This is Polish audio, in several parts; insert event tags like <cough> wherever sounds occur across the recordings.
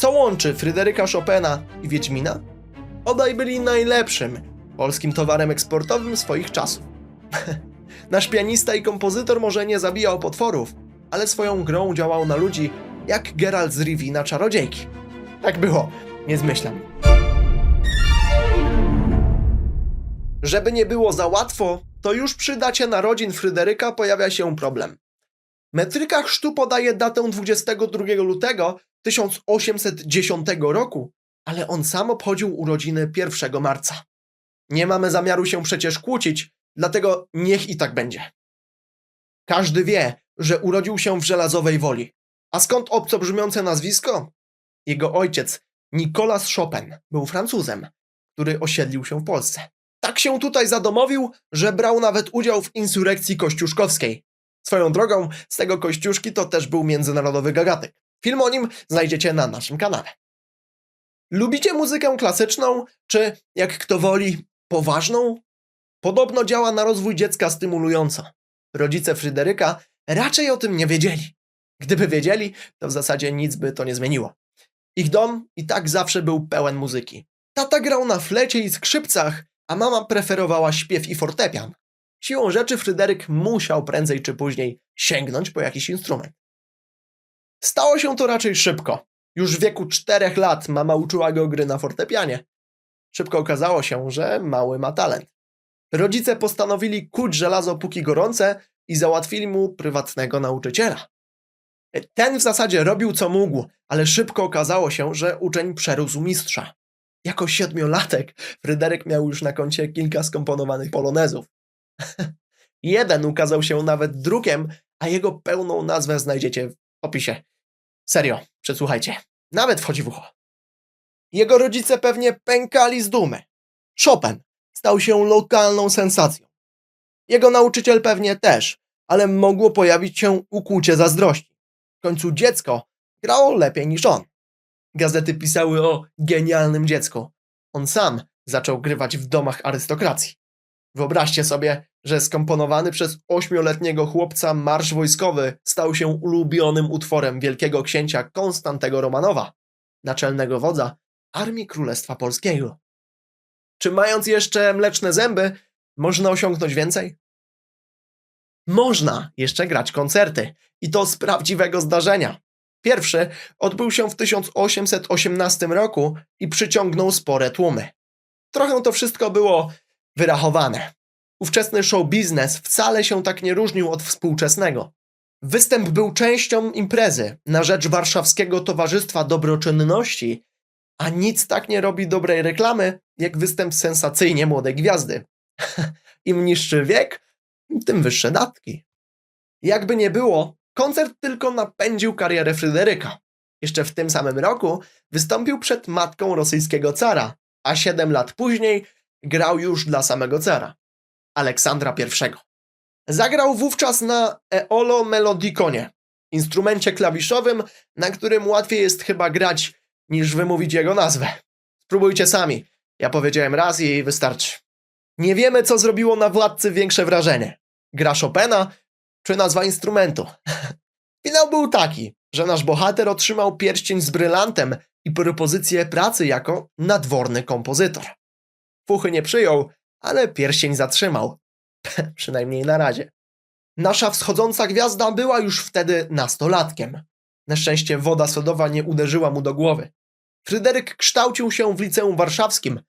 Co łączy Fryderyka Chopina i Wiedźmina? Obaj byli najlepszym polskim towarem eksportowym swoich czasów. <laughs> Nasz pianista i kompozytor może nie zabijał potworów, ale swoją grą działał na ludzi jak Geralt z Rivii na czarodziejki. Tak było, nie zmyślam. Żeby nie było za łatwo, to już przy dacie narodzin Fryderyka pojawia się problem. Metryka chrztu podaje datę 22 lutego 1810 roku, ale on sam obchodził urodziny 1 marca. Nie mamy zamiaru się przecież kłócić, dlatego niech i tak będzie. Każdy wie, że urodził się w żelazowej woli. A skąd obco brzmiące nazwisko? Jego ojciec, Nicolas Chopin, był Francuzem, który osiedlił się w Polsce. Tak się tutaj zadomowił, że brał nawet udział w insurekcji kościuszkowskiej. Swoją drogą, z tego kościuszki to też był międzynarodowy gagatek. Film o nim znajdziecie na naszym kanale. Lubicie muzykę klasyczną, czy jak kto woli, poważną? Podobno działa na rozwój dziecka stymulująco. Rodzice Fryderyka raczej o tym nie wiedzieli. Gdyby wiedzieli, to w zasadzie nic by to nie zmieniło. Ich dom i tak zawsze był pełen muzyki. Tata grał na flecie i skrzypcach, a mama preferowała śpiew i fortepian. Siłą rzeczy Fryderyk musiał prędzej czy później sięgnąć po jakiś instrument. Stało się to raczej szybko. Już w wieku czterech lat mama uczyła go gry na fortepianie. Szybko okazało się, że mały ma talent. Rodzice postanowili kuć żelazo póki gorące i załatwili mu prywatnego nauczyciela. Ten w zasadzie robił co mógł, ale szybko okazało się, że uczeń przerósł mistrza. Jako siedmiolatek Fryderyk miał już na koncie kilka skomponowanych polonezów. Jeden ukazał się nawet drukiem, a jego pełną nazwę znajdziecie w opisie. Serio, przesłuchajcie. Nawet wchodzi w ucho. Jego rodzice pewnie pękali z dumy. Chopin stał się lokalną sensacją. Jego nauczyciel pewnie też, ale mogło pojawić się ukłucie zazdrości. W końcu dziecko grało lepiej niż on. Gazety pisały o genialnym dziecku. On sam zaczął grywać w domach arystokracji. Wyobraźcie sobie, że skomponowany przez ośmioletniego chłopca marsz wojskowy stał się ulubionym utworem wielkiego księcia Konstantego Romanowa, naczelnego wodza Armii Królestwa Polskiego. Czy mając jeszcze mleczne zęby, można osiągnąć więcej? Można jeszcze grać koncerty i to z prawdziwego zdarzenia. Pierwszy odbył się w 1818 roku i przyciągnął spore tłumy. Trochę to wszystko było wyrachowane. Ówczesny show biznes wcale się tak nie różnił od współczesnego. Występ był częścią imprezy na rzecz Warszawskiego Towarzystwa Dobroczynności, a nic tak nie robi dobrej reklamy, jak występ sensacyjnie młodej gwiazdy. <laughs> Im niższy wiek, tym wyższe datki. Jakby nie było, koncert tylko napędził karierę Fryderyka. Jeszcze w tym samym roku wystąpił przed matką rosyjskiego cara, a siedem lat później grał już dla samego cara, Aleksandra I. Zagrał wówczas na Eolo Melodiconie, instrumencie klawiszowym, na którym łatwiej jest chyba grać niż wymówić jego nazwę. Spróbujcie sami. Ja powiedziałem raz i wystarczy. Nie wiemy, co zrobiło na władcy większe wrażenie. Gra Chopina czy nazwa instrumentu. <laughs> Finał był taki, że nasz bohater otrzymał pierścień z brylantem i propozycję pracy jako nadworny kompozytor. Fuchy nie przyjął, ale pierścień zatrzymał. <laughs> Przynajmniej na razie. Nasza wschodząca gwiazda była już wtedy nastolatkiem. Na szczęście woda sodowa nie uderzyła mu do głowy. Fryderyk kształcił się w liceum warszawskim.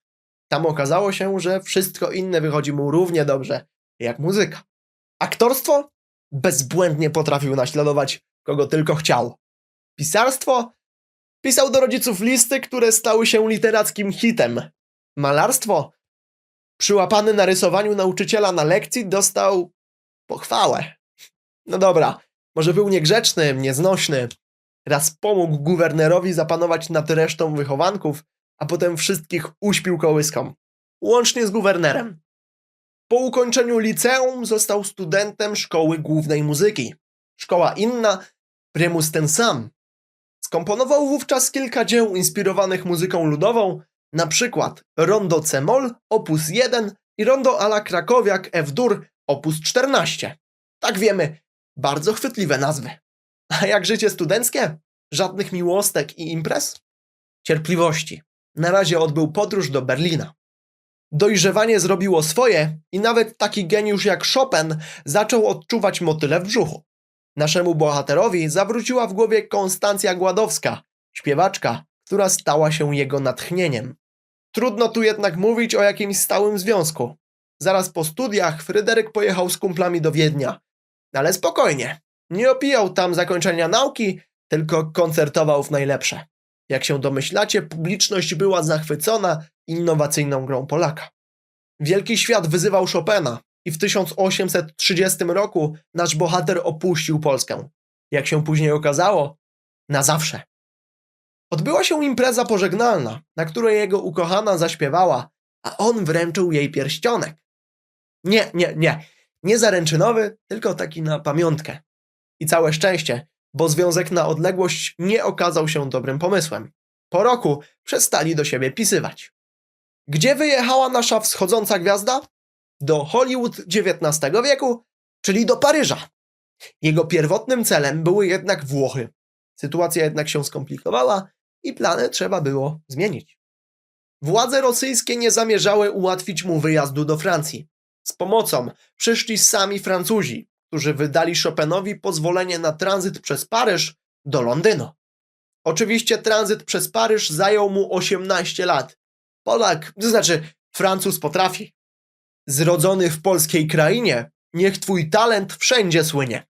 Tam okazało się, że wszystko inne wychodzi mu równie dobrze jak muzyka. Aktorstwo? Bezbłędnie potrafił naśladować kogo tylko chciał. Pisarstwo? Pisał do rodziców listy, które stały się literackim hitem. Malarstwo? Przyłapany na rysowaniu nauczyciela na lekcji dostał pochwałę. No dobra, może był niegrzeczny, nieznośny. Raz pomógł guwernerowi zapanować nad resztą wychowanków, a potem wszystkich uśpił kołyską. Łącznie z guwernerem. Po ukończeniu liceum został studentem szkoły głównej muzyki. Szkoła inna, prymus ten sam. Skomponował wówczas kilka dzieł inspirowanych muzyką ludową, na przykład Rondo C-moll op. 1 i Rondo ala Krakowiak F-dur op. 14. Tak wiemy, bardzo chwytliwe nazwy. A jak życie studenckie? Żadnych miłostek i imprez? cierpliwości. Na razie odbył podróż do Berlina. Dojrzewanie zrobiło swoje i nawet taki geniusz jak Chopin zaczął odczuwać motyle w brzuchu. Naszemu bohaterowi zawróciła w głowie Konstancja Gładowska, śpiewaczka, która stała się jego natchnieniem. Trudno tu jednak mówić o jakimś stałym związku. Zaraz po studiach Fryderyk pojechał z kumplami do Wiednia. Ale spokojnie, nie opijał tam zakończenia nauki, tylko koncertował w najlepsze. Jak się domyślacie, publiczność była zachwycona innowacyjną grą Polaka. Wielki świat wyzywał Chopina i w 1830 roku nasz bohater opuścił Polskę. Jak się później okazało, na zawsze. Odbyła się impreza pożegnalna, na której jego ukochana zaśpiewała, a on wręczył jej pierścionek. Nie, nie, nie. Nie zaręczynowy, tylko taki na pamiątkę. I całe szczęście, bo związek na odległość nie okazał się dobrym pomysłem. Po roku przestali do siebie pisywać. Gdzie wyjechała nasza wschodząca gwiazda? Do Hollywood XIX wieku, czyli do Paryża. Jego pierwotnym celem były jednak Włochy. Sytuacja jednak się skomplikowała i plany trzeba było zmienić. Władze rosyjskie nie zamierzały ułatwić mu wyjazdu do Francji. Z pomocą przyszli sami Francuzi, którzy wydali Chopinowi pozwolenie na tranzyt przez Paryż do Londynu. Oczywiście tranzyt przez Paryż zajął mu 18 lat. Polak, to znaczy Francuz potrafi. Zrodzony w polskiej krainie, niech twój talent wszędzie słynie.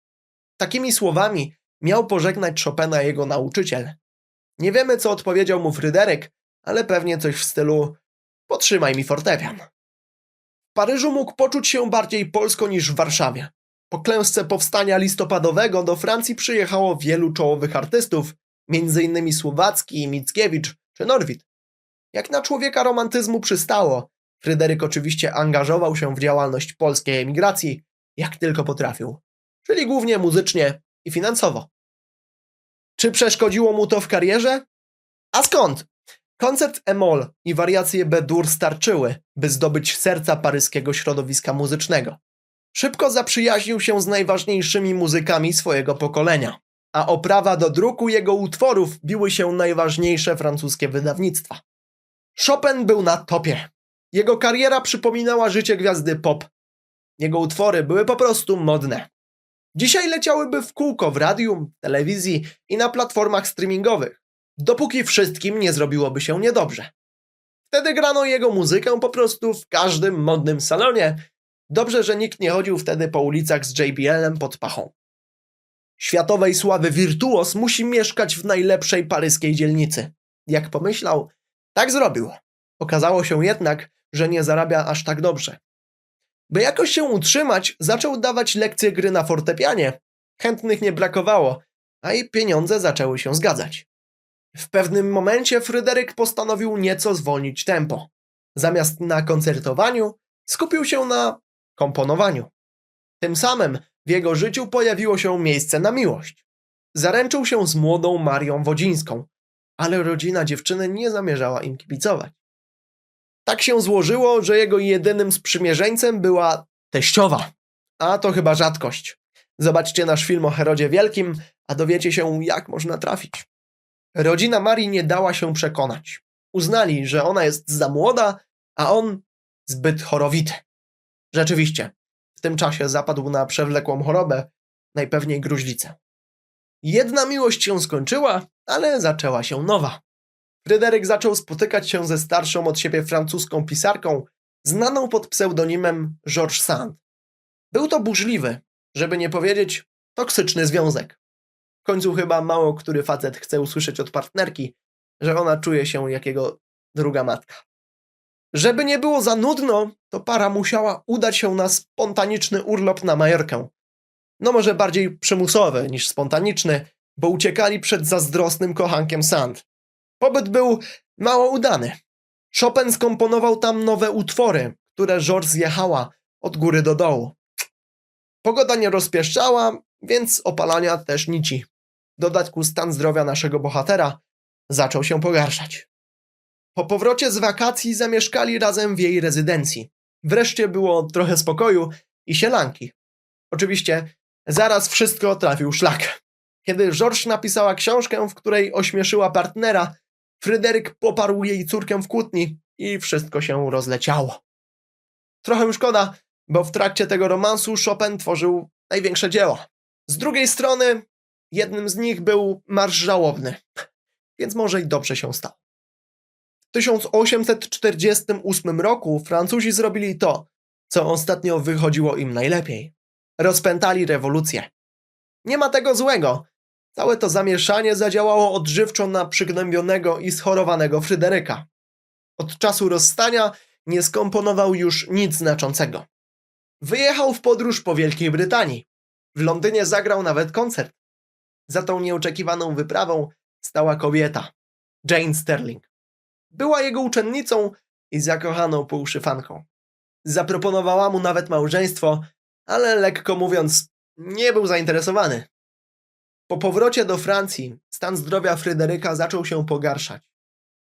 Takimi słowami miał pożegnać Chopina jego nauczyciel. Nie wiemy, co odpowiedział mu Fryderyk, ale pewnie coś w stylu potrzymaj mi fortepian. W Paryżu mógł poczuć się bardziej polsko niż w Warszawie. Po klęsce powstania listopadowego do Francji przyjechało wielu czołowych artystów, m.in. Słowacki, Mickiewicz czy Norwid. Jak na człowieka romantyzmu przystało, Fryderyk oczywiście angażował się w działalność polskiej emigracji, jak tylko potrafił, czyli głównie muzycznie i finansowo. Czy przeszkodziło mu to w karierze? A skąd? Koncert Emol i wariacje B-dur starczyły, by zdobyć serca paryskiego środowiska muzycznego. Szybko zaprzyjaźnił się z najważniejszymi muzykami swojego pokolenia, a o prawa do druku jego utworów biły się najważniejsze francuskie wydawnictwa. Chopin był na topie. Jego kariera przypominała życie gwiazdy pop. Jego utwory były po prostu modne. Dzisiaj leciałyby w kółko w radiu, telewizji i na platformach streamingowych, dopóki wszystkim nie zrobiłoby się niedobrze. Wtedy grano jego muzykę po prostu w każdym modnym salonie. Dobrze, że nikt nie chodził wtedy po ulicach z JBL-em pod pachą. Światowej sławy wirtuos musi mieszkać w najlepszej paryskiej dzielnicy. Jak pomyślał, tak zrobił. Okazało się jednak, że nie zarabia aż tak dobrze. By jakoś się utrzymać, zaczął dawać lekcje gry na fortepianie. Chętnych nie brakowało, a i pieniądze zaczęły się zgadzać. W pewnym momencie Fryderyk postanowił nieco zwolnić tempo. Zamiast na koncertowaniu, skupił się na komponowaniu. Tym samym w jego życiu pojawiło się miejsce na miłość. Zaręczył się z młodą Marią Wodzińską, ale rodzina dziewczyny nie zamierzała im kibicować. Tak się złożyło, że jego jedynym sprzymierzeńcem była teściowa. A to chyba rzadkość. Zobaczcie nasz film o Herodzie Wielkim, a dowiecie się, jak można trafić. Rodzina Marii nie dała się przekonać. Uznali, że ona jest za młoda, a on zbyt chorowity. Rzeczywiście, w tym czasie zapadł na przewlekłą chorobę, najpewniej gruźlicę. Jedna miłość się skończyła, ale zaczęła się nowa. Fryderyk zaczął spotykać się ze starszą od siebie francuską pisarką, znaną pod pseudonimem Georges Sand. Był to burzliwy, żeby nie powiedzieć toksyczny związek. W końcu chyba mało który facet chce usłyszeć od partnerki, że ona czuje się jak jego druga matka. Żeby nie było za nudno, to para musiała udać się na spontaniczny urlop na Majorkę. No może bardziej przymusowy niż spontaniczny, bo uciekali przed zazdrosnym kochankiem Sand. Pobyt był mało udany. Chopin skomponował tam nowe utwory, które Georges zjechała od góry do dołu. Pogoda nie rozpieszczała, więc opalania też nici. W dodatku stan zdrowia naszego bohatera zaczął się pogarszać. Po powrocie z wakacji zamieszkali razem w jej rezydencji. Wreszcie było trochę spokoju i sielanki. Oczywiście zaraz wszystko trafił szlak. Kiedy Georges napisała książkę, w której ośmieszyła partnera, Fryderyk poparł jej córkę w kłótni i wszystko się rozleciało. Trochę mi szkoda, bo w trakcie tego romansu Chopin tworzył największe dzieła. Z drugiej strony, jednym z nich był Marsz Żałobny, więc może i dobrze się stało. W 1848 roku Francuzi zrobili to, co ostatnio wychodziło im najlepiej. Rozpętali rewolucję. Nie ma tego złego. Całe to zamieszanie zadziałało odżywczo na przygnębionego i schorowanego Fryderyka. Od czasu rozstania nie skomponował już nic znaczącego. Wyjechał w podróż po Wielkiej Brytanii. W Londynie zagrał nawet koncert. Za tą nieoczekiwaną wyprawą stała kobieta, Jane Sterling. Była jego uczennicą i zakochaną półszyfanką. Zaproponowała mu nawet małżeństwo, ale lekko mówiąc, nie był zainteresowany. Po powrocie do Francji stan zdrowia Fryderyka zaczął się pogarszać.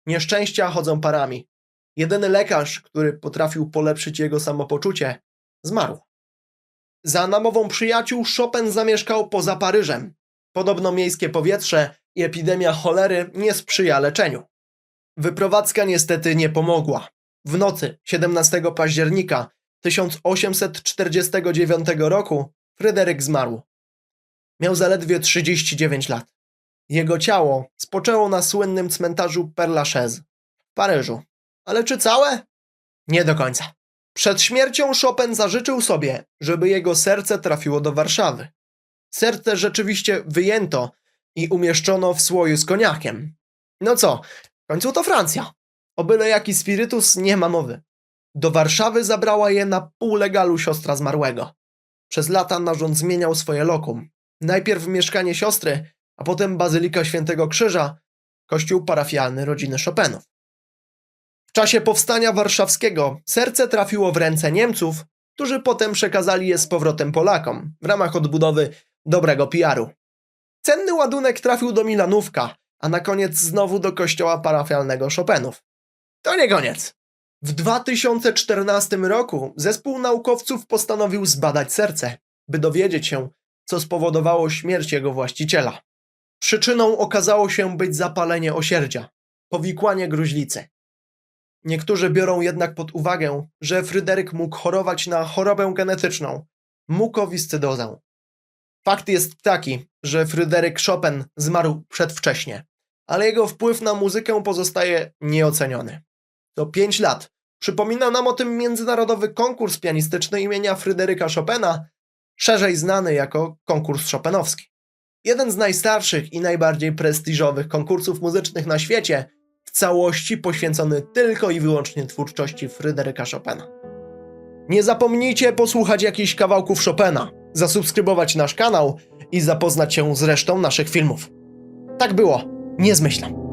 Nieszczęścia chodzą parami. Jedyny lekarz, który potrafił polepszyć jego samopoczucie, zmarł. Za namową przyjaciół Chopin zamieszkał poza Paryżem. Podobno miejskie powietrze i epidemia cholery nie sprzyja leczeniu. Wyprowadzka niestety nie pomogła. W nocy 17 października 1849 roku Fryderyk zmarł. Miał zaledwie 39 lat. Jego ciało spoczęło na słynnym cmentarzu Père Lachaise w Paryżu. Ale czy całe? Nie do końca. Przed śmiercią Chopin zażyczył sobie, żeby jego serce trafiło do Warszawy. Serce rzeczywiście wyjęto i umieszczono w słoju z koniakiem. No co, w końcu to Francja. O byle jaki spirytus nie ma mowy. Do Warszawy zabrała je na pół legalu siostra zmarłego. Przez lata narząd zmieniał swoje lokum. Najpierw mieszkanie siostry, a potem Bazylika Świętego Krzyża, kościół parafialny rodziny Chopinów. W czasie powstania warszawskiego serce trafiło w ręce Niemców, którzy potem przekazali je z powrotem Polakom w ramach odbudowy dobrego PR-u. Cenny ładunek trafił do Milanówka, a na koniec znowu do kościoła parafialnego Chopinów. To nie koniec. W 2014 roku zespół naukowców postanowił zbadać serce, by dowiedzieć się, co spowodowało śmierć jego właściciela. Przyczyną okazało się być zapalenie osierdzia, powikłanie gruźlicy. Niektórzy biorą jednak pod uwagę, że Fryderyk mógł chorować na chorobę genetyczną mukowiscydozę. Fakt jest taki, że Fryderyk Chopin zmarł przedwcześnie, ale jego wpływ na muzykę pozostaje nieoceniony. To 5 lat. Przypomina nam o tym międzynarodowy konkurs pianistyczny imienia Fryderyka Chopina, szerzej znany jako konkurs Chopinowski. Jeden z najstarszych i najbardziej prestiżowych konkursów muzycznych na świecie, w całości poświęcony tylko i wyłącznie twórczości Fryderyka Chopina. Nie zapomnijcie posłuchać jakichś kawałków Chopina, zasubskrybować nasz kanał i zapoznać się z resztą naszych filmów. Tak było, nie zmyślam.